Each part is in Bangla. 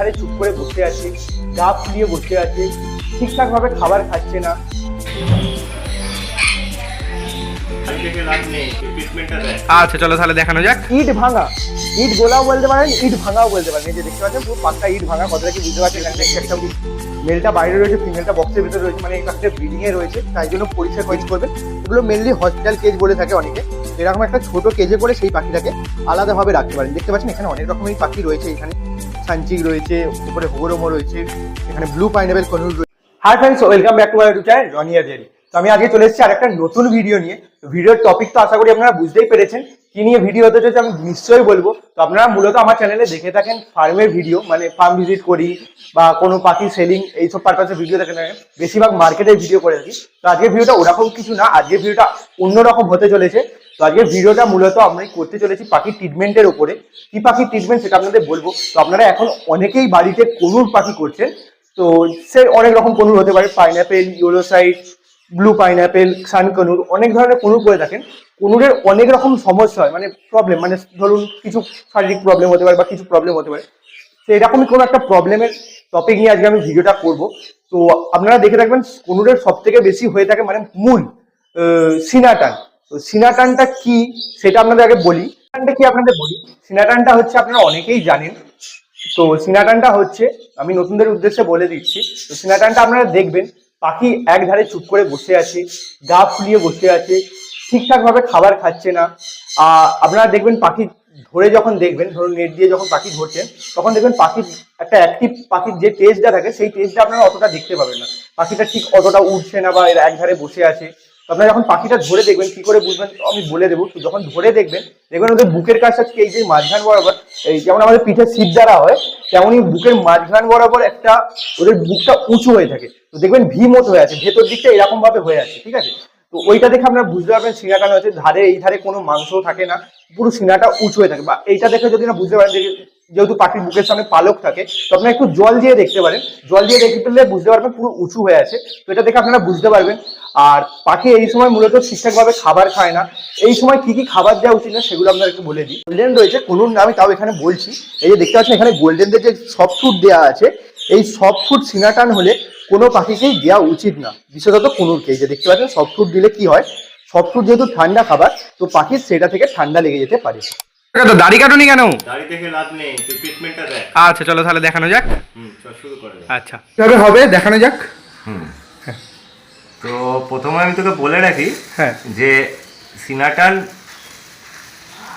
ধারে চুপ করে বসে আছে গা ফুলিয়ে বসে আছে ঠিকঠাকভাবে খাবার খাচ্ছে না। আচ্ছা চলো তাহলে দেখানো যাক। ইট ভাঙা। ইট গোলাও বলতে পারেন ইট ভাঙাও বলতে পারেন। এই যে দেখতে পাচ্ছেন পুরো পাক্কা ইট ভাঙা কথাটা কি বুঝতে পারছেন? এখান একটা মেলটা বাইরে রয়েছে ফিমেলটা বক্সের ভিতরে রয়েছে মানে এই কাছটা ব্রিডিং এ রয়েছে তাই জন্য পরিষ্কার কেজ করবেন এগুলো মেনলি হসপিটাল কেজ বলে থাকে অনেকে। এরকম একটা ছোট কেজে করে সেই পাখিটাকে আলাদাভাবে রাখতে পারেন। দেখতে পাচ্ছেন এখানে অনেক রকমের পাখি রয়েছে এখানে। সানচিক রয়েছে, উপরে হোগরোমো রয়েছে, এখানে ব্লু পাইনাপেল কনুর রয়েছে। Hi friends welcome back to my YouTube channel Ronia Jerry তো আমি আজকে চলে এসেছি আরেকটা নতুন ভিডিও নিয়ে। ভিডিওর টপিক তো আশা করি আপনারা বুঝতেই পেরেছেন। কি নিয়ে ভিডিও হতে চলেছে আমি নিশ্চয়ই বলব। তো আপনারা মূলত আমার চ্যানেলে দেখে থাকেন ফার্মের ভিডিও মানে ফার্ম ভিজিট করি বা কোনো পাখি সেলিং এইসব পারপাসে ভিডিও দেখে থাকেন। বেশিরভাগ মার্কেটের ভিডিও করে থাকি। তো আজকের ভিডিওটা ওরকম কিছু না, আজকের ভিডিওটা অন্যরকম হতে চলেছে। তো আজকের ভিডিওটা মূলত আমি করতে চলেছি পাখির ট্রিটমেন্টের উপরে। কি পাখির ট্রিটমেন্ট সেটা আপনাদের বলব? তো আপনারা এখন অনেকেই বাড়িতে কনুর পাখি করছেন। তো সে অনেক রকম কনুর হতে পারে pineapple yellow sided blue pineapple sun conure, অনেক ধরনের কনুর করে থাকেন। কনুরের অনেক রকম সমস্যা হয় মানে প্রবলেম মানে ধরুন কিছু শারীরিক প্রবলেম হতে পারে বা কিছু প্রবলেম হতে পারে। তো এরকমই কোনো একটা প্রবলেমের টপিক নিয়ে আজকে আমি ভিডিওটা করব। তো আপনারা দেখে থাকবেন, কনুরের সব থেকে বেশি হয়ে থাকে মানে মূল সিনাটান। সিনাটানটা কি সেটা আপনাদের আগে বলি। সিনাটানটা কি আপনাদের বলি? সিনাটানটা হচ্ছে আপনারা অনেকেই জানেন। তো সিনাটানটা হচ্ছে, আমি নতুনদের উদ্দেশ্যে বলে দিচ্ছি, তো সিনাটানটা আপনারা দেখবেন, পাখি এক ধারে চুপ করে বসে আছে, গা ফুলিয়ে বসে আছে, ঠিকঠাকভাবে খাবার খাচ্ছে না। আপনারা দেখবেন পাখি ধরে যখন দেখবেন, ধরুন নেট দিয়ে যখন পাখি ধরছেন, তখন দেখবেন পাখির একটা অ্যাক্টিভ পাখির যে টেস্টটা থাকে, সেই টেস্টটা আপনারা অতটা দেখতে পাবেন না। পাখিটা ঠিক অতটা উঠছে না বা এর এক ধারে বসে আছে। আপনারা যখন পাখিটা ধরে দেখবেন, কি করে বুঝবেন আমি বলে দেবো। যখন ধরে দেখবেন দেখবেন ওদের বুকের ঠিক এই যে মাঝখান বরাবর, এই যেমন আমাদের পিঠের সিট দ্বারা হয়, তেমনই বুকের মাঝখান বরাবর একটা ওদের বুকটা উঁচু হয়ে থাকে। তো দেখবেন ভি মতো হয়ে আছে, ভেতর দিকটা এরকম ভাবে হয়ে আছে, ঠিক আছে? তো ওইটা দেখে আপনারা বুঝতে পারবেন সিনাটানো হচ্ছে ধারে, এই ধারে কোনো মাংস থাকে না, পুরো সিনাটা উঁচু হয়ে থাকে। বা এইটা দেখে যদি না বুঝতে পারেন যেহেতু পাখির বুকের সামনে পালক থাকে, তো আপনারা একটু জল দিয়ে দেখতে পারেন। জল দিয়ে দেখতে পেলে বুঝতে পারবেন পুরো উঁচু হয়ে আছে। তো এটা দেখে আপনারা বুঝতে পারবেন। আর পাখি এই সময় মূলত ঠিকঠাকভাবে খাবার খায় না। এই সময় কি কি খাবার দেওয়া উচিত না সেগুলো আপনারা একটু বলে দিই। গোল্ডেন রয়েছে কোনুর আমি তাও এখানে বলছি। এই যে দেখতে পাচ্ছেন এখানে গোল্ডেনদের যে সফট ফুড দেওয়া আছে এই সফট ফুড সিনাটান হলে কোনো পাখিকেই দেওয়া উচিত না। বিশেষত কোনুরকে এই যে দেখতে পাচ্ছেন সফট ফুড দিলে কি হয়? সফট ফুড যেহেতু ঠান্ডা খাবার তো পাখির সেটা থেকে ঠান্ডা লেগে যেতে পারে। তো দাড়ি কাটুনি কেন? দাড়ি থেকে লাভ নেই ট্রিটমেন্টটা দেয় আচ্ছা চলো তাহলে দেখানো যাক। হুম শুরু করে আচ্ছা। কীভাবে হবে? দেখানো যাক। তো প্রথমে আমি তোকে বলে রাখি হ্যাঁ। যে সিনাটান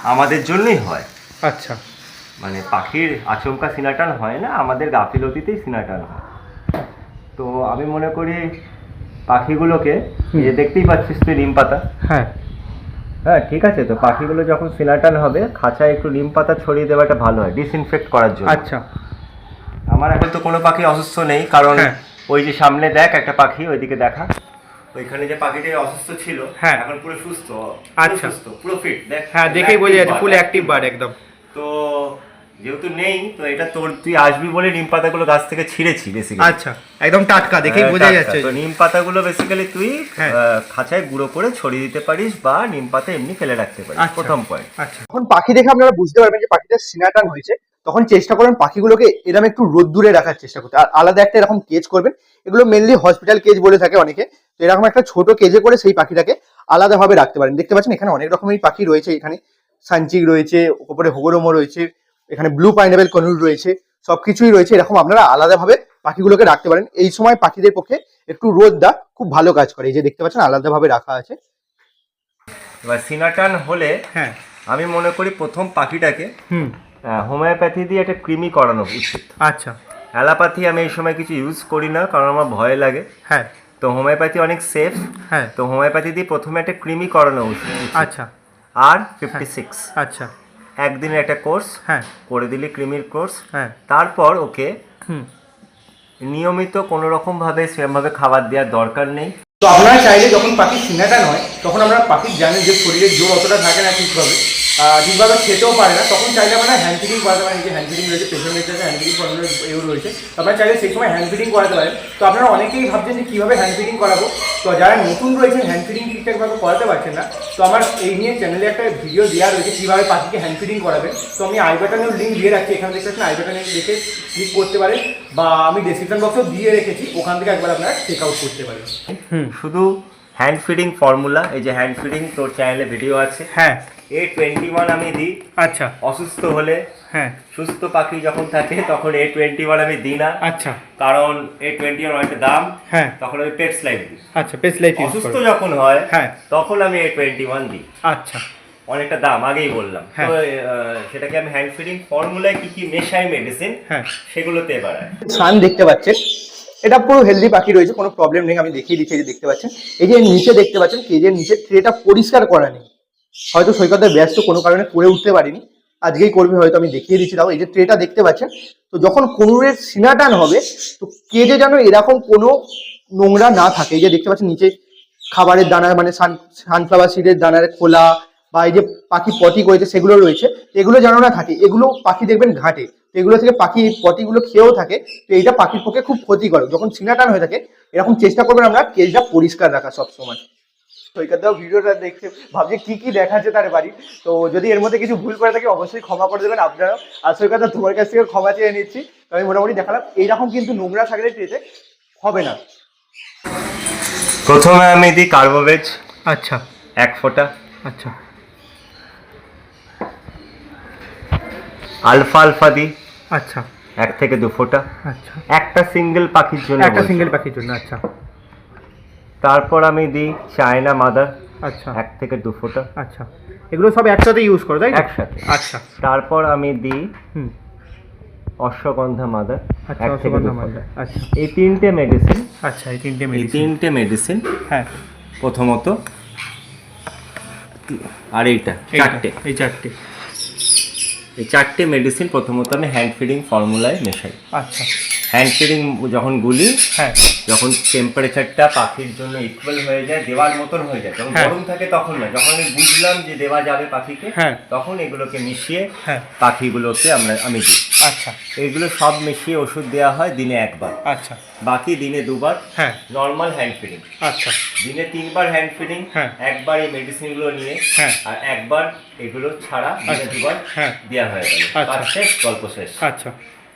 আমাদের জন্যই হয়। আচ্ছা। মানে পাখির আচমকা সিনাটান হয় না আমাদের গাফিলতিতেই সিনাটান হয়। তো আমি মনে করি পাখিগুলোকে যে দেখতেই পাচ্ছিস তুই নিম পাতা? হ্যাঁ। হ্যাঁ ঠিক আছে তো পাখিগুলো যখন সিনাটান হবে খাঁচায় একটু নিম পাতা ছড়িয়ে দেওয়াটা ভালো হয় ডিসইনফেক্ট করার জন্য। আচ্ছা। আমার এখন তো কোনো পাখি অসুস্থ নেই কারণ হ্যাঁ। ওই যে সামনে দেখ একটা পাখি ওইদিকে দেখা। ওইখানে যে পাখিটা অসুস্থ ছিল হ্যাঁ। এখন পুরো সুস্থ আচ্ছা। সুস্থ পুরো ফিট দেখ। হ্যাঁ দেখেই বোঝা যাচ্ছে ফুল অ্যাক্টিভ বার্ড একদম। তো যেহেতু নেই তো এটা তোর তুই আসবি বলে নিম পাতাগুলো গাছ থেকে ছিঁড়েছি বেসিক্যালি আচ্ছা একদম টাটকা দেখেই বোঝা যাচ্ছে। তো নিম পাতাগুলো বেসিক্যালি তুই হ্যাঁ। খাঁচায় গুঁড়ো করে ছড়িয়ে দিতে পারিস বা নিম পাতা এমনি ফেলে রাখতে পারিস আচ্ছা। প্রথম পয়েন্ট আচ্ছা। যখন পাখি দেখে আপনারা বুঝতে পারবেন যে পাখিটা সিনাটান হয়েছে। তখন চেষ্টা করবেন পাখিগুলোকে এরকম একটু রোদ্দুরে রাখার চেষ্টা করতে। আর আলাদা একটা এরকম কেজ করবেন এগুলো মেনলি হসপিটাল কেজ বলে থাকে অনেকে। তো এরকম একটা ছোট কেজে করে সেই পাখিটাকে আলাদাভাবে রাখতে পারেন। দেখতে পাচ্ছেন এখানে অনেক রকমের পাখি রয়েছে। এখানে সানচিক রয়েছে ওপরে হোগরোমো রয়েছে এখানে ব্লু পাইনাপেল কনুর রয়েছে সবকিছুই রয়েছে। এরকম আপনারা আলাদাভাবে পাখিগুলোকে রাখতে পারেন। এই সময় পাখিদের পক্ষে একটু রোদ দা খুব ভালো কাজ করে। এই যে দেখতে পাচ্ছেন আলাদাভাবে রাখা আছে। এবার সিনাটান হলে হ্যাঁ। আমি মনে করি প্রথম পাখিটাকে হুম। হোমিওপ্যাথি দিয়ে একটা কৃমি করানো উচিত। আচ্ছা। অ্যালোপ্যাথি আমি এই সময় কিছু ইউজ করি না কারণ আমার ভয় লাগে। হ্যাঁ। তো হোমিওপ্যাথি অনেক সেফ হ্যাঁ। তো হোমিওপ্যাথি দিয়ে প্রথমে একটা কৃমি করানো উচিত। আচ্ছা। আর ফিফটি সিক্স আচ্ছা। একদিনের একটা কোর্স হ্যাঁ। করে দিলি কৃমির কোর্স হ্যাঁ। তারপর ওকে নিয়মিত কোনো রকম ভাবে সেরকমভাবে খাবার দেওয়ার দরকার নেই। তো আপনারা চাইলে যখন পাখি সিনাটা নয় তখন আমরা পাখির জানেন যে শরীরে জোর অতটা থাকে না ঠিকভাবে ঠিকভাবে খেতেও পারে না। তখন চাইলে মানে হ্যান্ড ফিডিং করাতে পারেন যে হ্যান্ড ফিডিং রয়েছে পেছনে রয়েছে হ্যান্ড ফিডিং করানোর এও রয়েছে। তো আপনারা চাইলে সেই সময় হ্যান্ড ফিডিং করাতে পারেন। তো আপনারা অনেকেই ভাবছেন যে কীভাবে হ্যান্ড ফিডিং করাবো। তো যারা নতুন রয়েছেন হ্যান্ড ফিডিং ঠিকঠাকভাবে করাতে পারছেন না তো আমার এই নিয়ে চ্যানেলে একটা ভিডিও দেওয়া রয়েছে কীভাবে পাখিকে হ্যান্ড ফিডিং করাবে তো আমি আই বাটনের লিঙ্ক দিয়ে রাখছি এখানে দেখতে পাচ্ছেন আই বাটনে দেখে ক্লিক করতে পারেন বা আমি ডেসক্রিপশন বক্সও দিয়ে রেখেছি ওখান থেকে একবার আপনারা চেক আউট করতে পারেন। শুধু হ্যান্ড ফিডিং ফর্মুলা এই যে হ্যান্ড ফিডিং তোর চ্যানেলে ভিডিও আছে। হ্যাঁ। এ টোয়েন্টি ওয়ান আমি দিই। আচ্ছা। অসুস্থ হলে হ্যাঁ। সুস্থ পাখি যখন থাকে তখন এ টোয়েন্টি ওয়ান আমি দিই না। আচ্ছা। কারণ এ টোয়েন্টি ওয়ান অনেকটা দাম। হ্যাঁ। তখন আমি পেটস লাইফ দিই। আচ্ছা পেস লাইফ অসুস্থ যখন হয় হ্যাঁ। তখন আমি এ টোয়েন্টি ওয়ান দিই। আচ্ছা। অনেকটা দাম আগেই বললাম। হ্যাঁ। তো আহ, সেটাকে আমি হ্যান্ড ফিডিং ফর্মুলায় কি কি মেশাই মেডিসিন হ্যাঁ। সেগুলোতে এবার। সান দেখতে পাচ্ছেন। এটা পুরো হেলদি পাখি রয়েছে কোনো প্রবলেম নেই। আমি দেখিয়ে দিচ্ছি এই যে দেখতে পাচ্ছেন। এই যে নিচে দেখতে পাচ্ছেন কেজের নিচে ট্রেটা পরিষ্কার করা নেই। হয়তো সৈকতের ব্যস্ত, কোনো কারণে করে উঠতে পারিনি। আজকেই করবে, হয়তো আমি দেখিয়ে দিচ্ছি। তাও এই যে ট্রেটা দেখতে পাচ্ছেন, তো যখন কোনুরের সিনাটান হবে, তো কেজে যেন এরকম কোনো নোংরা না থাকে। এই যে দেখতে পাচ্ছেন, নিচে খাবারের দানার মানে সান সানফ্লাওয়ার সিডের দানার খোলা বা এই যে পাখি পটি করেছে, সেগুলো রয়েছে। এগুলো যেন না থাকে। এগুলো পাখি দেখবেন ঘাটে। এগুলো থেকে পাখি পটিগুলো খেয়েও থাকে। তো এইটা পাখির পক্ষে খুব ক্ষতিকর। যখন সিনাটান হয়ে থাকে, এরকম চেষ্টা করবেন আমরা কেজটা পরিষ্কার রাখা সবসময়। সৈকতদাও ভিডিওটা দেখতে ভাবছে কি কি দেখাচ্ছে তার বাড়ি। তো যদি এর মধ্যে কিছু ভুল করে থাকে অবশ্যই ক্ষমা করে দেবেন আপনারাও। আর সৈকতদা তোমার কাছ থেকে ক্ষমা চেয়ে নিচ্ছি। তো আমি মোটামুটি দেখালাম এইরকম কিন্তু নোংরা থাকলে ট্রেতে হবে না। প্রথমে আমি দিই কার্বোভেজ আচ্ছা। এক ফোঁটা। আচ্ছা। আলফা আলফা দিই। আচ্ছা। এক থেকে দু ফোঁটা। আচ্ছা। একটা সিঙ্গেল পাখির জন্য একটা সিঙ্গেল পাখির জন্য আচ্ছা। তারপর আমি দিই চায়না মাদার আচ্ছা। এক থেকে দু ফোঁটা। আচ্ছা। এগুলো সব একসাথে ইউজ করো তাই একসাথে। আচ্ছা। তারপর আমি দিই হুম। অশ্বগন্ধা মাদার আচ্ছা অশ্বগন্ধা মালটা আচ্ছা। এই তিনটে মেডিসিন আচ্ছা এই তিনটে এই তিনটে মেডিসিন হ্যাঁ। প্রথমত আর এইটা, চারটে। এই চারটে। এই চারটে মেডিসিন প্রথমত আমি হ্যান্ড ফিডিং ফর্মুলায় মেশাই। আচ্ছা। হ্যান্ড ফিডিং যখন গুলি হ্যাঁ যখন টেম্পারেচারটা পাখির জন্য ইকুয়াল হয়ে যায় দেওয়ার মতন হয়ে যায় যখন হ্যাঁ। গরম থাকে তখন না যখন আমি বুঝলাম যে দেওয়া যাবে পাখিকে হ্যাঁ। তখন এগুলোকে মিশিয়ে হ্যাঁ পাখিগুলোকে আমরা আমি দিই আচ্ছা এগুলো সব মিশিয়ে ওষুধ দেওয়া হয় দিনে একবার আচ্ছা বাকি দিনে দুবার হ্যাঁ নর্মাল হ্যান্ড ফিডিং আচ্ছা দিনে তিনবার হ্যান্ড ফিডিং হ্যাঁ। একবার এই মেডিসিনগুলো নিয়ে হ্যাঁ। আর একবার এগুলো ছাড়া দিনে আচ্ছা। দুবার। দেওয়া হয়ে গেল আচ্ছা। শেষ গল্প শেষ আচ্ছা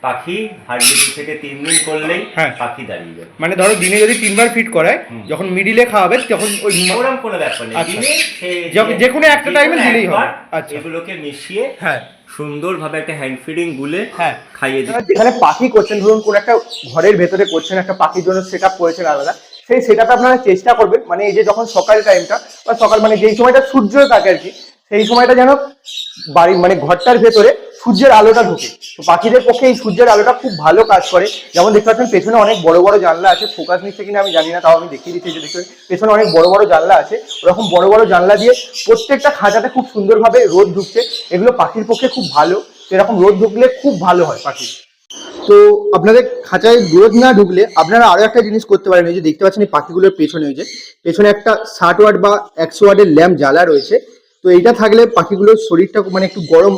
পাখি হার্ডলি দু থেকে তিন দিন করলেই হ্যাঁ। পাখি দাঁড়িয়ে যাবে মানে ধরো দিনে যদি তিনবার ফিট করায় যখন মিডিলে খাওয়াবে তখন ওই ম- ওরম কোনো ব্যাপার নেই আচ্ছা। দিনে যে- কোনো একটা কোনো দিলেই হবে। আচ্ছা। এগুলোকে মিশিয়ে হ্যাঁ সুন্দরভাবে একটা হ্যান্ড ফিডিং গুলে হ্যাঁ। খাইয়ে দিই যেখানে পাখি করছেন ধরুন কোন একটা ঘরের ভেতরে করছেন একটা পাখির জন্য সেট আপ করেছেন আলাদা সেই সেট আপনারা চেষ্টা করবেন মানে এই যে যখন সকাল টাইমটা বা সকাল মানে যেই সময়টা সূর্য থাকে আর কি সেই সময়টা যেন বাড়ি মানে ঘরটার ভেতরে সূর্যের আলোটা ঢোকে। তো পাখিদের পক্ষে এই সূর্যের আলোটা খুব ভালো কাজ করে। যেমন দেখতে পাচ্ছেন, পেছনে অনেক বড় বড় জানলা আছে। ফোকাস নিচ্ছে কিনা আমি জানি না, তাও আমি দেখিয়ে দিচ্ছি যে দেখতে পেছনে অনেক বড় বড় জানলা আছে। ওরকম বড় বড় জানলা দিয়ে প্রত্যেকটা খাঁচাতে খুব সুন্দরভাবে রোদ ঢুকছে। এগুলো পাখির পক্ষে খুব ভালো। এরকম রোদ ঢুকলে খুব ভালো হয় পাখির তো আপনাদের খাঁচায় রোদ না ঢুকলে আপনারা আরও একটা জিনিস করতে পারেন। এই যে দেখতে পাচ্ছেন এই পাখিগুলোর পেছনে যে, পেছনে একটা ষাট ওয়াট বা একশো ওয়াটের ল্যাম্প জ্বালা রয়েছে। তো এইটা থাকলে পাখিগুলোর শরীরটা মানে একটু গরম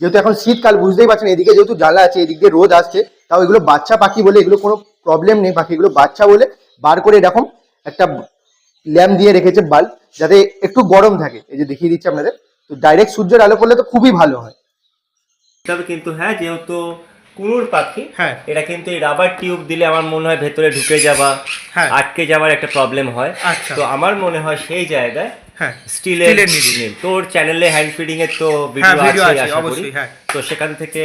যেহেতু এখন শীতকাল বুঝতেই পারছেন এদিকে যেহেতু জ্বালা আছে এদিক দিয়ে রোদ আসছে তাও এগুলো বাচ্চা পাখি বলে এগুলো কোনো প্রবলেম নেই পাখি এগুলো বাচ্চা বলে বার করে এরকম একটা ল্যাম্প দিয়ে রেখেছে বাল্ব যাতে একটু গরম থাকে এই যে দেখিয়ে দিচ্ছি আপনাদের তো ডাইরেক্ট সূর্যের আলো পড়লে তো খুবই ভালো হয় তবে কিন্তু হ্যাঁ যেহেতু কুনুর পাখি হ্যাঁ। এটা কিন্তু এই রাবার টিউব দিলে আমার মনে হয় ভেতরে ঢুকে যাওয়া হ্যাঁ। আটকে যাওয়ার একটা প্রবলেম হয় আচ্ছা। তো আমার মনে হয় সেই জায়গায় হ্যাঁ স্টিলের। তোর চ্যানেলে হ্যান্ড ফিডিং এর তো হ্যাঁ, ভিডিও আছে আছে, অবশ্যই, হ্যাঁ। তো সেখান থেকে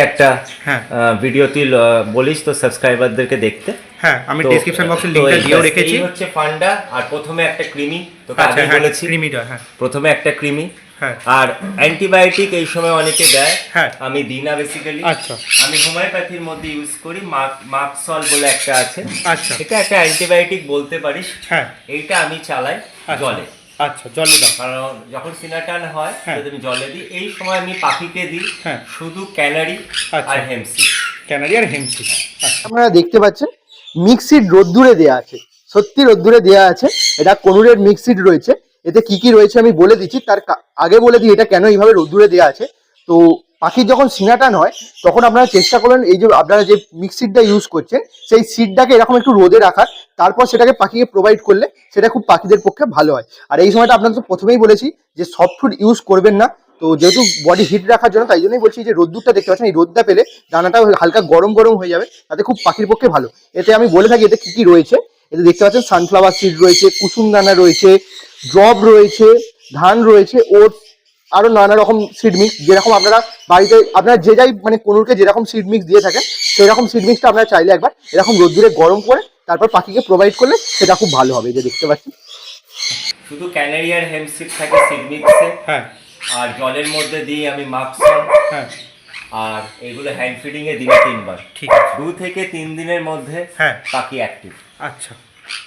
একটা হ্যাঁ। ভিডিও তুই বলিস তো সাবস্ক্রাইবারদেরকে দেখতে হ্যাঁ আমি ডেসক্রিপশন বক্সে তো লিংকটা দিয়েও রেখেছি হচ্ছে ফান্ডা আর প্রথমে একটা ক্রিমি আচ্ছা আগে হ্যাঁ বলেছি ক্রিমিটা হ্যাঁ প্রথমে একটা ক্রিমি হ্যাঁ আর অ্যান্টিবায়োটিক এই সময় অনেকে দেয় হ্যাঁ। আমি দিই না বেসিক্যালি আচ্ছা। আমি হোমিওপ্যাথির মধ্যে ইউজ করি মার্কসল বলে একটা আছে আচ্ছা। এটা একটা অ্যান্টিবায়োটিক বলতে পারিস হ্যাঁ এইটা আমি চালাই আচ্ছা। জলে আচ্ছা জলে দাও। কারণ যখন সিনাটান হয় হ্যাঁ। যদি আমি জলে দিই এই সময় আমি পাখিকে দিই হ্যাঁ। শুধু ক্যানারি আচ্ছা। আর হেমসি ক্যানারি আর হেমসি আচ্ছা। আপনারা দেখতে পাচ্ছেন মিক্সিড রোদ্দুরে দেওয়া আছে। সত্যি রোদ্দুরে দেওয়া আছে। এটা কনুরের মিক্সিড রয়েছে। এতে কি কি রয়েছে আমি বলে দিচ্ছি। তার কা- আগে বলে দিই এটা কেন এইভাবে রোদ্দুরে দেওয়া আছে। তো পাখির যখন সিনাটান হয়, তখন আপনারা চেষ্টা করবেন এই যে আপনারা যে মিক্সিরটা ইউজ করছেন, সেই সিডটাকে এরকম একটু রোদে রাখার, তারপর সেটাকে পাখিকে প্রোভাইড করলে সেটা খুব পাখিদের পক্ষে ভালো হয়। আর এই সময়টা আপনাদের তো প্রথমেই বলেছি যে সফট ফুড ইউজ করবেন না। তো যেহেতু বডি হিট রাখার জন্য, তাই জন্যই বলছি যে রোদ্দুরটা দেখতে পাচ্ছেন, এই রোদটা পেলে দানাটা হালকা গরম গরম হয়ে যাবে, তাতে খুব পাখির পক্ষে ভালো। এতে আমি বলে থাকি, এতে কী কী রয়েছে? এতে দেখতে পাচ্ছেন সানফ্লাওয়ার সিড রয়েছে কুসুম দানা রয়েছে ড্রপ রয়েছে, ধান রয়েছে ওট আরও নানা রকম সিড মিক্স যেরকম আপনারা বাড়িতে আপনারা যে যাই মানে কোনুরকে যেরকম সিড মিক্স দিয়ে থাকেন সেই রকম সিড মিক্সটা আপনারা চাইলে একবার এরকম রোদ্দুরে গরম করে তারপর পাখিকে প্রোভাইড করলে সেটা খুব ভালো হবে এই যে দেখতে পাচ্ছি শুধু ক্যানারিয়ার হেমসিড থাকে সিড মিক্সে হ্যাঁ। আর জলের মধ্যে দিই আমি মাক্সন হ্যাঁ। আর এগুলো হ্যান্ড ফিডিং এ দিনে তিনবার। ঠিক আছে। দু থেকে তিন দিনের মধ্যে হ্যাঁ। পাখি অ্যাক্টিভ আচ্ছা।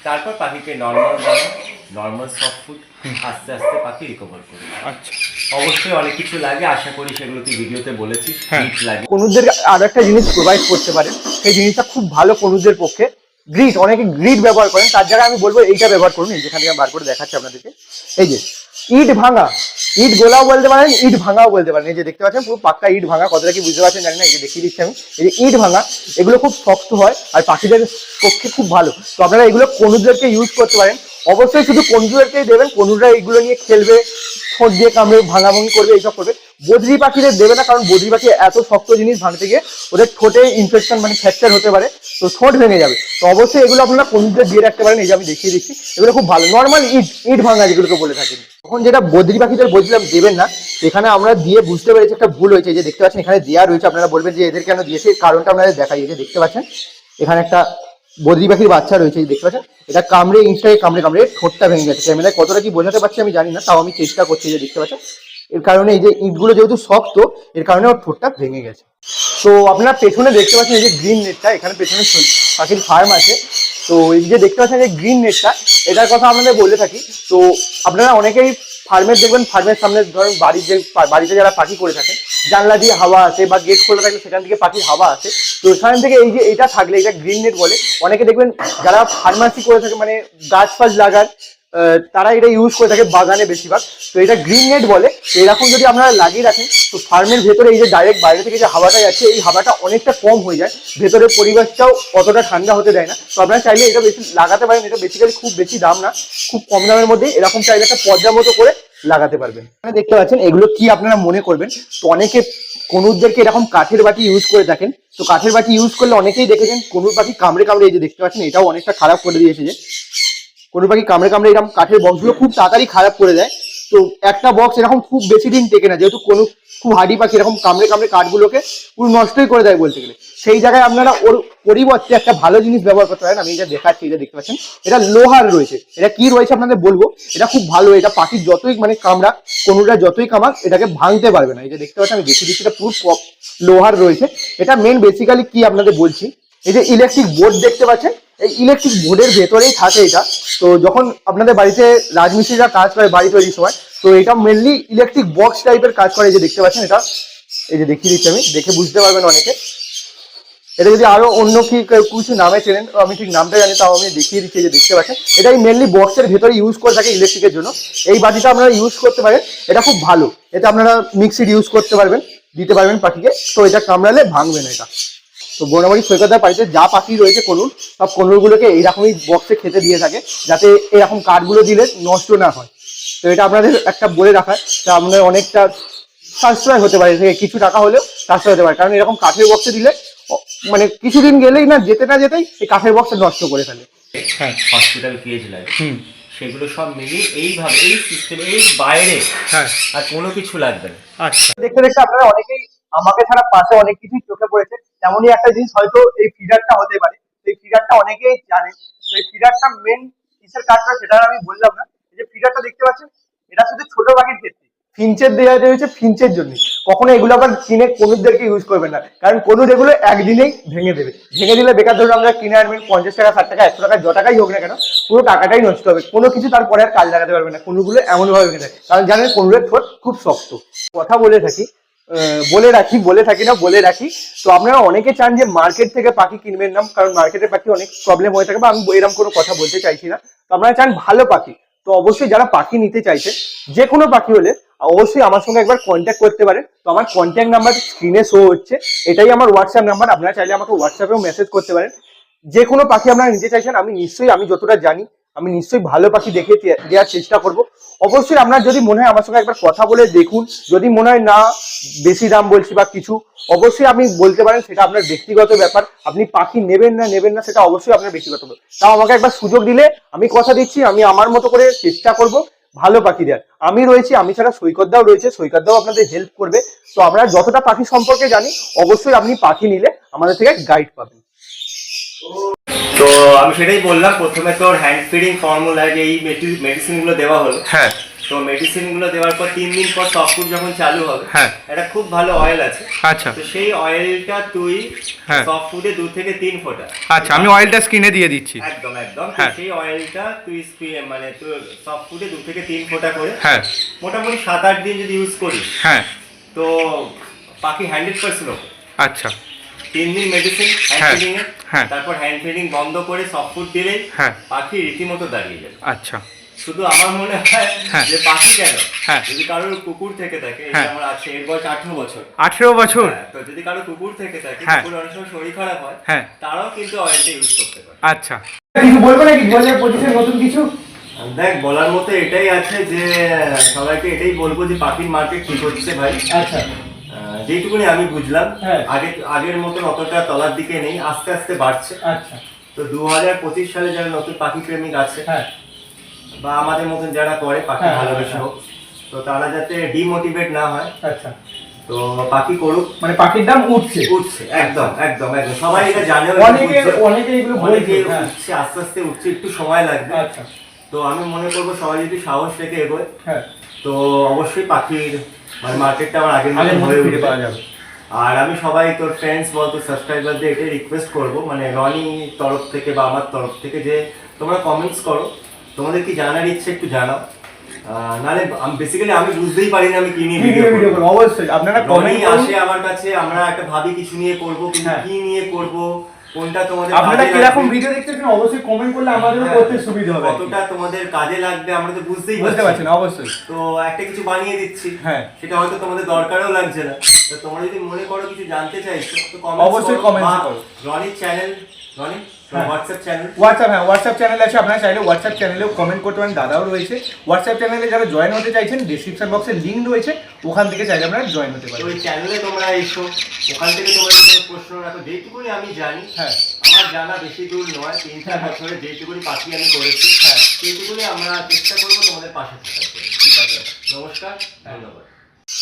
তারপর পাখিকে নর্মাল দাও নর্মাল সফট ফুড আস্তে আস্তে পাখি রিকভার করবে আচ্ছা। অবশ্যই অনেক কিছু লাগে আশা করি সেগুলো তুই ভিডিওতে বলেছিস হ্যাঁ। হিট লাগে। কনুদের আর একটা জিনিস প্রোভাইড করতে পারে সেই জিনিসটা খুব ভালো কনুদের পক্ষে। গ্রিড অনেকে গ্রিড ব্যবহার করেন তার জায়গায় আমি বলব এইটা ব্যবহার করুন এই যেখান থেকে আমি বার করে দেখাচ্ছি আপনাদেরকে। এই যে ইট ভাঙা। ইট গোলাও বলতে পারেন, ইট ভাঙাও বলতে পারেন। এই যে দেখতে পাচ্ছেন, পুরো পাক্কা ইট ভাঙা। কতটা কি বুঝতে পারছেন জানি না এই যে দেখিয়ে দিচ্ছি আমি। এই যে ইট ভাঙা, এগুলো খুব শক্ত হয় আর পাখিদের পক্ষে খুব ভালো। তো আপনারা এগুলো কনুদেরকে ইউজ করতে পারেন। অবশ্যই শুধু কনুদেরকেই দেবেন কনুরা এগুলো নিয়ে খেলবে ঠোঁট দিয়ে কামড়ে, ভাঙাভাঙি করবে, এইসব করবে। বদ্রি পাখিদের দেবে না, কারণ বদ্রি পাখি এত শক্ত জিনিস ভাঙতে গিয়ে ওদের ঠোঁটে ইনফেকশন মানে ফ্র্যাকচার হতে পারে, তো ঠোঁট ভেঙে যাবে। তো অবশ্যই এগুলো আপনারা কনুরদের দিয়ে রাখতে পারেন এই যে আমি দেখিয়ে দিচ্ছি, এগুলো খুব ভালো। নর্মাল ইট ইট ভাঙা যেগুলোকে বলে থাকেন তখন যেটা বদ্রি পাখিদের বলছিলাম, দেবেন না। এখানে আমরা দিয়ে বুঝতে পেরেছি একটা ভুল হয়েছে যে দেখতে পাচ্ছেন, এখানে দেওয়া রয়েছে, আপনারা বলবেন যে এদের কেন দিয়েছে কারণটা আপনাদের দেখাই যে দেখতে পাচ্ছেন। এখানে একটা বদ্রি পাখির বাচ্চা রয়েছে দেখতে পাচ্ছেন। এটা কামড়ে ইনস্টাকে কামড়ে কামড়ে ঠোঁটটা ভেঙে গেছে। ক্যামেরায় কতটা কি বোঝাতে পারছি আমি জানি না, তাও আমি চেষ্টা করছি যে দেখতে পাচ্ছেন। এর কারণে এই যে ইটগুলো যেহেতু শক্ত এর কারণে ওর ঠোঁটটা ভেঙে গেছে। তো আপনারা পেছনে দেখতে পাচ্ছেন এই যে গ্রিন নেটটা এখানে পেছনে পাখির ফার্ম আছে। তো এই যে দেখতে পাচ্ছেন যে গ্রিন নেটটা এটার কথা আপনাদের বলে থাকি। তো আপনারা অনেকেই ফার্মের দেখবেন ফার্মের সামনে ধরেন বাড়ির যে বাড়িতে যারা পাখি করে থাকেন জানলা দিয়ে হাওয়া আসে বা গেট খোলা থাকলে সেখান থেকে পাখির হাওয়া আসে। তো সেখান থেকে এই যে এটা থাকলে এটা গ্রিন নেট বলে অনেকে দেখবেন যারা ফার্মাসি করে থাকে মানে গাছ ফাছ আহ, তারা এটা ইউজ করে থাকে বাগানে বেশিরভাগ। তো এটা গ্রিন নেট বলে। এরকম যদি আপনারা লাগিয়ে রাখেন, তো ফার্মের ভেতরে এই যে ডাইরেক্ট বাইরে থেকে যে হাওয়াটা যাচ্ছে, এই হাওয়াটা অনেকটা কম হয়ে যায়। ভেতরের পরিবেশটাও অতটা ঠান্ডা হতে দেয় না। তো আপনারা চাইলে এটা বেশি লাগাতে পারেন। এটা বেসিক্যালি খুব বেশি দাম না, খুব কম দামের মধ্যে। এরকম চাইলে একটা পর্দা মতো করে লাগাতে পারবেন। এখানে দেখতে পাচ্ছেন, এগুলো কি আপনারা মনে করবেন? তো অনেকে কনুরদেরকে এরকম কাঠের বাটি ইউজ করে থাকেন। তো কাঠের বাটি ইউজ করলে অনেকেই দেখেছেন, কনুর পাখি কামড়ে কামড়ে এই যে দেখতে পাচ্ছেন, এটাও অনেকটা খারাপ করে দিয়েছে যে। কোনো পাখি কামড়ে কামড়ে এরকম কাঠের বক্সগুলো খুব তাড়াতাড়ি খারাপ করে দেয়। তো একটা বক্স এরকম খুব বেশি দিন টেকে না, যেহেতু কোনো খুব হাডি পাখি এরকম কামড়ে কামড়ে কাঠগুলোকে পুরো নষ্টই করে দেয় বলতে গেলে। সেই জায়গায় আপনারা ওর পরিবর্তে একটা ভালো জিনিস ব্যবহার করতে পারেন, আমি এটা দেখাচ্ছি, এটা দেখতে পাচ্ছেন। এটা লোহার রয়েছে, এটা কি রয়েছে আপনাদের বলব? এটা খুব ভালো, এটা পাখির যতই মানে কামড়া, কোনোটা যতই কামাক এটাকে ভাঙতে পারবে না। যে দেখতে পাচ্ছেন, আমি দেখে দিচ্ছি, এটা পুরো লোহার রয়েছে। এটা মেন বেসিক্যালি কি আপনাদের বলছি? এই যে ইলেকট্রিক বোর্ড দেখতে পাচ্ছেন এই ইলেকট্রিক বোর্ডের ভেতরেই থাকে এটা। তো যখন আপনাদের বাড়িতে রাজমিস্ত্রিরা কাজ করে বাড়ি তৈরির সময়, তো এটা মেনলি ইলেকট্রিক বক্স টাইপের কাজ করে যে দেখতে পাচ্ছেন এটা। এই যে দেখিয়ে দিচ্ছি আমি, দেখে বুঝতে পারবেন অনেকে। এটা যদি আরও অন্য কি কিছু নামে চেনেন আমি ঠিক নামটা জানি, তাও আমি দেখিয়ে দিচ্ছি যে দেখতে পাচ্ছেন। এটাই মেনলি বক্সের ভেতরে ইউজ করে থাকে ইলেকট্রিকের জন্য। এই বাটিটা আপনারা ইউজ করতে পারেন, এটা খুব ভালো। এতে আপনারা মিক্সির ইউজ করতে পারবেন, দিতে পারবেন পাখিকে। তো এটা কামড়ালে ভাঙবে না এটা। তো বোনাবাড়ি সৈকতের বাড়িতে যা পাখি রয়েছে কনুর সব কনুরগুলোকে এইরকমই বক্সে খেতে দিয়ে থাকে যাতে এরকম কাঠগুলো দিলে নষ্ট না হয়। তো এটা আপনাদের একটা বলে রাখার তা আপনাদের অনেকটা সাশ্রয় হতে পারে থেকে কিছু টাকা হলেও সাশ্রয় হতে পারে। কারণ এরকম কাঠের বক্সে দিলে মানে কিছুদিন গেলেই না যেতে না যেতেই এই কাঠের বক্সটা নষ্ট করে ফেলে। হ্যাঁ হসপিটাল কেজ লাগে সেগুলো সব মিলিয়ে এইভাবে এই সিস্টেম এই বাইরে হ্যাঁ। আর কোনো কিছু লাগবে না। আচ্ছা। দেখতে দেখতে আপনারা অনেকেই আমাকে ছাড়া পাশে অনেক কিছুই চোখে পড়েছে তেমনই একটা জিনিস হয়তো এই ফিডারটা হতে পারে। এই ফিডারটা অনেকেই জানে। তো এই ফিডারটা মেন কিসের কাজটা সেটা আমি বললাম না। এই যে ফিডারটা দেখতে পাচ্ছেন, এটা শুধু ছোট পাখির ক্ষেত্রে। ফিঞ্চের দেওয়া রয়েছে ফিঞ্চের জন্য। কখনো এগুলো আবার কিনে কনুরদেরকে ইউজ করবেন না। কারণ কনুর এগুলো একদিনেই ভেঙে দেবে। ভেঙে দিলে বেকার ধরুন আমরা কিনে আনবেন পঞ্চাশ টাকা, ষাট টাকা, একশো টাকা য টাকাই হোক না কেন, পুরো টাকাটাই নষ্ট হবে। কোনো কিছু তারপরে আর কাজ লাগাতে পারবে না। কনুরগুলো এমনভাবে ভেঙে দেয়। কারণ জানেন কনুরের ঠোঁট খুব শক্ত। কথা বলে থাকি বলে রাখি, বলে থাকি না, বলে রাখি। তো আপনারা অনেকে চান যে মার্কেট থেকে পাখি কিনবেন না, কারণ মার্কেটের পাখি অনেক প্রবলেম হয়ে থাকে বা আমি এরকম কোনো কথা বলতে চাইছি না। তো আপনারা চান ভালো পাখি। তো অবশ্যই যারা পাখি নিতে চাইছে, যে কোনো পাখি হলে অবশ্যই আমার সঙ্গে একবার কন্ট্যাক্ট করতে পারেন। তো আমার কন্ট্যাক্ট নাম্বার স্ক্রিনে শো হচ্ছে। এটাই আমার হোয়াটসঅ্যাপ নাম্বার আপনারা চাইলে আমাকে হোয়াটসঅ্যাপেও মেসেজ করতে পারেন। যে কোনো পাখি আপনারা নিতে চাইছেন, আমি নিশ্চয়ই আমি যতটা জানি আমি নিশ্চয়ই ভালো পাখি দেখে দেওয়ার চেষ্টা করব। অবশ্যই আপনার যদি মনে হয় আমার সঙ্গে একবার কথা বলে দেখুন। যদি মনে হয় না, বেশি দাম বলছি বা কিছু, অবশ্যই আপনি বলতে পারেন, সেটা আপনার ব্যক্তিগত ব্যাপার। আপনি পাখি নেবেন না নেবেন না, সেটা অবশ্যই আপনার ব্যক্তিগত ব্যাপার। তাও আমাকে একবার সুযোগ দিলে আমি কথা দিচ্ছি, আমি আমার মতো করে চেষ্টা করব ভালো পাখি দেওয়ার। আমি রয়েছি, আমি ছাড়া সৈকতদাও রয়েছে সৈকতদাও আপনাদের হেল্প করবে। তো আপনারা যতটা পাখি সম্পর্কে জানি, অবশ্যই আপনি পাখি নিলে আমাদের থেকে গাইড পাবেন। তো আমি সেটাই বললাম প্রথমে তোর হ্যান্ড ফিডিং ফর্মুলা যে এই মেডিসিনগুলো দেওয়া হলো। হ্যাঁ। তো মেডিসিনগুলো দেওয়ার পর তিন দিন পর সফট ফুড যখন চালু হবে হ্যাঁ। একটা খুব ভালো অয়েল আছে। আচ্ছা। তো সেই অয়েলটা তুই হ্যাঁ। সফট ফুডে দু থেকে তিন ফোঁটা। আচ্ছা আমি অয়েলটা স্ক্রিনে দিয়ে দিচ্ছি। একদম একদম। হ্যাঁ। সেই অয়েলটা তুই স্প্রে- মানে তোর সফট ফুডে দু থেকে তিন ফোঁটা করে হ্যাঁ। মোটামুটি সাত আট দিন যদি ইউজ করিস হ্যাঁ। তো পাখি হান্ড্রেড পার্সেন্ট আচ্ছা। তিন দিন মেডিসিন হ্যান্ড হ্যাঁ, হ্যাঁ। তারপর হ্যান্ড ফিডিং বন্ধ করে সফট ফুড হ্যাঁ। পাখি রীতিমতো দাঁড়িয়ে যাবে আচ্ছা শুধু আমার মনে হয় হ্যাঁ। যে পাখি কেন হ্যাঁ। যদি কারোর কুকুর থেকে থাকে হ্যাঁ। আমার আছে এর বয়স আঠেরো বছর আঠেরো বছর তো যদি কারও কুকুর থেকে থাকে। কুকুর অনেক সময় শরীর খারাপ হয় হ্যাঁ। তারাও কিন্তু অয়েলটা ইউজ করতে পারে আচ্ছা কিছু বলব নাকি দু হাজার পঁচিশে নতুন কিছু দেখ বলার মতো এটাই আছে যে সবাইকে এটাই বলব যে পাখির মার্কেট ঠিক হচ্ছে ভাই আচ্ছা যেটুকুনি আমি বুঝলাম হ্যাঁ। আগে আগের মতন অতটা তলার দিকে নেই আস্তে আস্তে বাড়ছে। আচ্ছা। তো দু হাজার পঁচিশ সালে যারা নতুন পাখি প্রেমিক আছে হ্যাঁ। বা আমাদের মতন যারা করে পাখি হ্যাঁ, ভালোবেসে হোক তো তারা যাতে ডিমোটিভেট না হয় আচ্ছা। তো পাখি করুক। মানে পাখির দাম উঠছে। উঠছে একদম একদম একদম। সবাই এটা জানে অনেকে অনেকে এগুলো অনেকে হ্যাঁ। উঠছে আস্তে আস্তে উঠছে একটু সময় লাগবে। আচ্ছা। তো আমি মনে করব সবাই যদি সাহস রেখে এগোয় হ্যাঁ। তো অবশ্যই পাখির মানে মার্কেটটা আমার আগের মতো পাওয়া যাবে। আর আমি সবাই তোর ফ্রেন্ডস বলতো সাবস্ক্রাইবারদের এটাই রিকোয়েস্ট করব। মানে রনি তরফ থেকে বা আমার তরফ থেকে যে তোমরা কমেন্টস করো। তোমাদের কি জানার ইচ্ছে একটু জানাও। আহ, নাহলে বেসিক্যালি আমি বুঝতেই পারি না আমি কি নিয়ে ভিডিও ভিডিও অবশ্যই। আপনারা কমেন্ট আসে আমার কাছে আমরা একটা ভাবি কিছু নিয়ে করব কিন্তু হ্যাঁ। কি নিয়ে করব। কোনটা তোমাদের আপনারা কাজে কীরকম লাগবে, দেখতে চান অবশ্যই কমেন্ট করলে আমাদেরও হ্যাঁ, করতে সুবিধা হবে কতটা তোমাদের কাজে লাগবে আমরা তো বুঝতেই বুঝতে পারছি না অবশ্যই তো একটা কিছু বানিয়ে দিচ্ছি হ্যাঁ। সেটা হয়তো তোমাদের দরকারও লাগছে না তো তোমরা যদি মনে করো কিছু জানতে চাইছো তো অবশ্যই কমেন্ট করো। রনির চ্যানেল রনি হ্যাঁ। হোয়াটসঅ্যাপ হ্যাঁ। হোয়াটসঅ্যাপ চ্যানেল আছে আপনারা চাইলে হোয়াটসঅ্যাপ চ্যানেলেও কমেন্ট করতে পারেন দাদাও রয়েছে। হোয়াটসঅ্যাপ চ্যানেলে যারা জয়েন হতে চাইছেন ডিসক্রিপশন বক্সে লিঙ্ক রয়েছে ওখান থেকে চাইলে আপনারা জয়েন হতে পারেন ওই চ্যানেলে তোমরা এসো ওখান থেকে তোমরা প্রশ্ন রাখো যেটুকুনি আমি জানি হ্যাঁ। আমার জানা বেশি দূর নয় তিন চার হ্যাঁ। বছরে যেটুকুনি পাখি আমি করেছি হ্যাঁ। সেইটুকুনি আমরা চেষ্টা করব তোমাদের পাশে থাকার ঠিক আছে। নমস্কার ধন্যবাদ।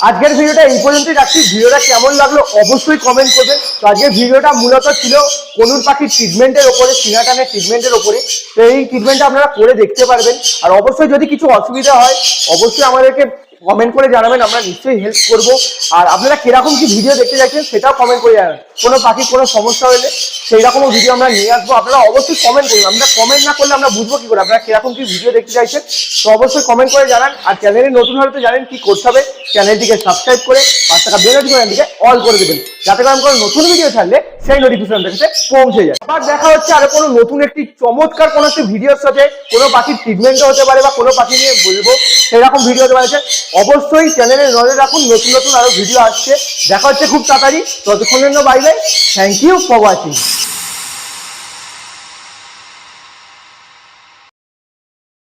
আজকের ভিডিওটা এই পর্যন্তই রাখছি। ভিডিওটা কেমন লাগল অবশ্যই কমেন্ট করবেন তো আজকের ভিডিওটা মূলত ছিল কনুর পাখির ট্রিটমেন্টের ওপরে সিনাটানের ট্রিটমেন্টের ওপরে। তো এই ট্রিটমেন্টটা আপনারা করে দেখতে পারবেন। আর অবশ্যই যদি কিছু অসুবিধা হয়, অবশ্যই আমাদেরকে কমেন্ট করে জানাবেন, আমরা নিশ্চয়ই হেল্প করব। আর আপনারা কীরকম কি ভিডিও দেখতে চাইছেন সেটাও কমেন্ট করে জানাবেন। কোনো পাখির কোনো সমস্যা হলে সেই রকমও ভিডিও আমরা নিয়ে আসব। আপনারা অবশ্যই কমেন্ট করুন। আমরা কমেন্ট না করলে আমরা বুঝব কি করে? আপনারা কীরকম কি ভিডিও দেখতে চাইছেন, তো অবশ্যই কমেন্ট করে জানান। আর চ্যানেলে নতুন হলে তো জানেন কি করতে হবে। চ্যানেলটিকে সাবস্ক্রাইব করে পাঁচ টাকা বেল নোটিফিকেশনটিকে অল করে দেবেন। যাতে করে আমি কোনো নতুন ভিডিও ছাড়লে সেই নোটিফিকেশন কাছে পৌঁছে যায়। আবার দেখা হচ্ছে আরও কোনো নতুন একটি চমৎকার কোনো একটি ভিডিওর সাথে কোনো পাখির ট্রিটমেন্টও হতে পারে বা কোনো পাখি নিয়ে বলব, সেরকম ভিডিও হতে পারে। অবশ্যই চ্যানেলে নজরে রাখুন, নতুন নতুন আরও ভিডিও আসছে। দেখা হচ্ছে খুব তাড়াতাড়ি। ততক্ষণের জন্য বাইরে bye thank you for watching